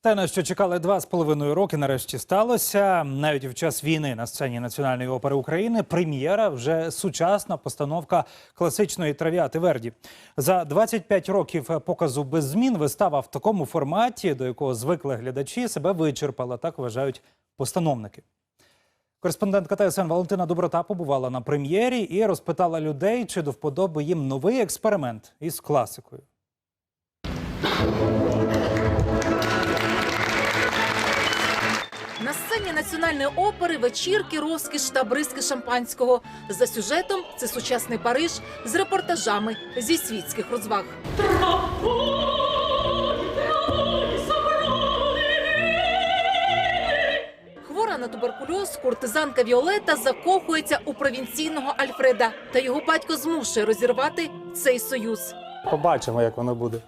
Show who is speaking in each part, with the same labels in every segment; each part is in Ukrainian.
Speaker 1: Те, на що чекали два з половиною роки, нарешті сталося. Навіть в час війни на сцені Національної опери України прем'єра вже сучасна постановка класичної травіати Верді. За 25 років показу без змін вистава в такому форматі, до якого звикли глядачі, себе вичерпала. Так вважають постановники. Кореспондентка ТСН Валентина Доброта побувала на прем'єрі і розпитала людей, чи до вподоби їм новий експеримент із класикою.
Speaker 2: На сцені національної опери вечірки, розкіш та бризки шампанського. За сюжетом це сучасний Париж з репортажами зі світських розваг. На туберкульоз, куртизанка Віолета закохується у провінційного Альфреда, та його батько змушує розірвати цей союз.
Speaker 1: Побачимо, як воно буде.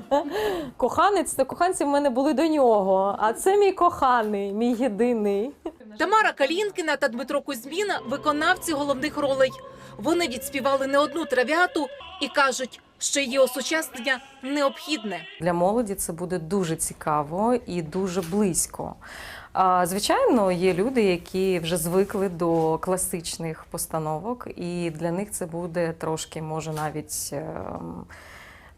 Speaker 3: Коханець та коханці в мене були до нього. А це мій коханий, мій єдиний.
Speaker 2: Тамара Калінкіна та Дмитро Кузьміна виконавці головних ролей. Вони відспівали не одну травіату і кажуть, що її осучаснення необхідне.
Speaker 3: Для молоді це буде дуже цікаво і дуже близько. А, Звичайно, є люди, які вже звикли до класичних постановок, і для них це буде трошки, може, навіть. ем,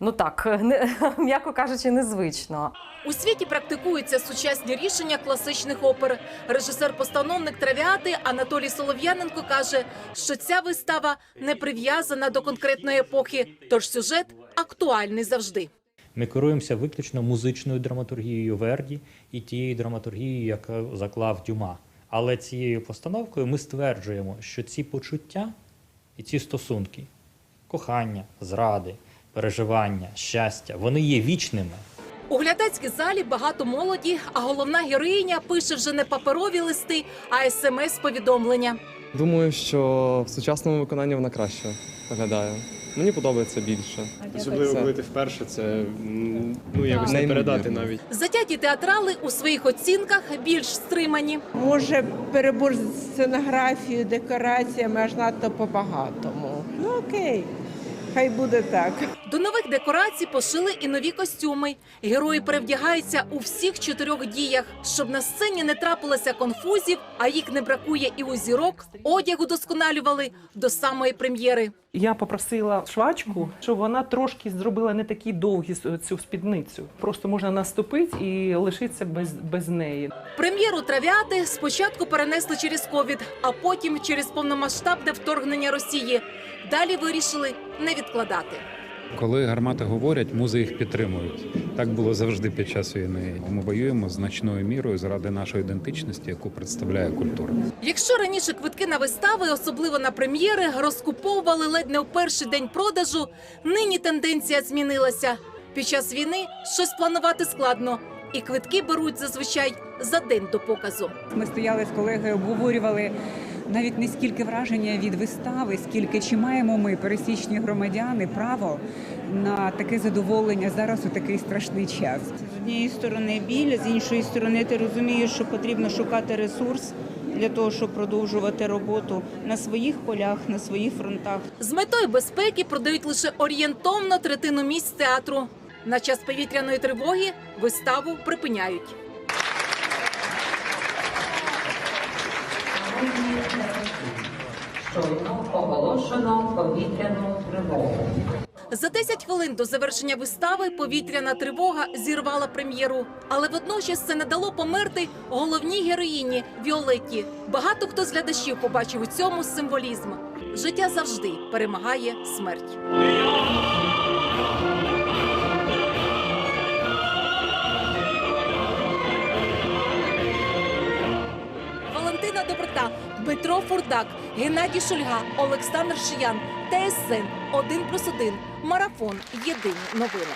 Speaker 3: Ну так, не, м'яко кажучи, незвично.
Speaker 2: У світі практикуються сучасні рішення класичних опер. Режисер-постановник травіати Анатолій Солов'яненко каже, що ця вистава не прив'язана до конкретної епохи, тож сюжет актуальний завжди.
Speaker 4: Ми керуємося виключно музичною драматургією Верді і тією драматургією, яку заклав Дюма. Але цією постановкою ми стверджуємо, що ці почуття і ці стосунки кохання, зради, переживання, щастя, вони є вічними.
Speaker 2: У глядацькій залі багато молоді, а головна героїня пише вже не паперові листи, а смс-повідомлення.
Speaker 5: Думаю, що в сучасному виконанні вона краще виглядає. Мені подобається більше.
Speaker 6: Особливо коли ти вперше, це ну якось не передати навіть.
Speaker 2: Затяті театрали у своїх оцінках більш стримані.
Speaker 7: Може, перебор з сценографією, декораціями аж надто по-багатому. Ну окей, хай буде так.
Speaker 2: До нових декорацій пошили і нові костюми. Герої перевдягаються у всіх чотирьох діях, щоб на сцені не трапилося конфузів, а їх не бракує і у зірок. Одяг удосконалювали до самої прем'єри.
Speaker 8: Я попросила швачку, щоб вона трошки зробила не такі довгі цю спідницю. Просто можна наступити і лишитися без, без неї.
Speaker 2: Прем'єру травіати спочатку перенесли через ковід, а потім через повномасштабне вторгнення Росії. Далі вирішили не відкладати.
Speaker 9: Коли гармати говорять, музи їх підтримують. Так було завжди під час війни. Ми воюємо значною мірою заради нашої ідентичності, яку представляє культура.
Speaker 2: Якщо раніше квитки на вистави, особливо на прем'єри, розкуповували ледь не у перший день продажу, нині тенденція змінилася. Під час війни щось планувати складно, і квитки беруть зазвичай за день до показу.
Speaker 10: Ми стояли з колегою, обговорювали навіть не скільки враження від вистави, скільки чи маємо ми, пересічні громадяни, право на таке задоволення зараз у такий страшний час.
Speaker 11: З однієї сторони біль, з іншої сторони ти розумієш, що потрібно шукати ресурс для того, щоб продовжувати роботу на своїх полях, на своїх фронтах.
Speaker 2: З метою безпеки продають лише орієнтовно третину місць театру. На час повітряної тривоги виставу припиняють.
Speaker 12: Щойно оголошено повітряну тривогу.
Speaker 2: За 10 хвилин до завершення вистави повітряна тривога зірвала прем'єру. Але водночас це не дало померти головній героїні Віолетті. Багато хто з глядачів побачив у цьому символізм. Життя завжди перемагає смерть. Фурдак, Геннадій Шульга, Олександр Шиян, ТСН 1+,1, Марафон. Єдині новини.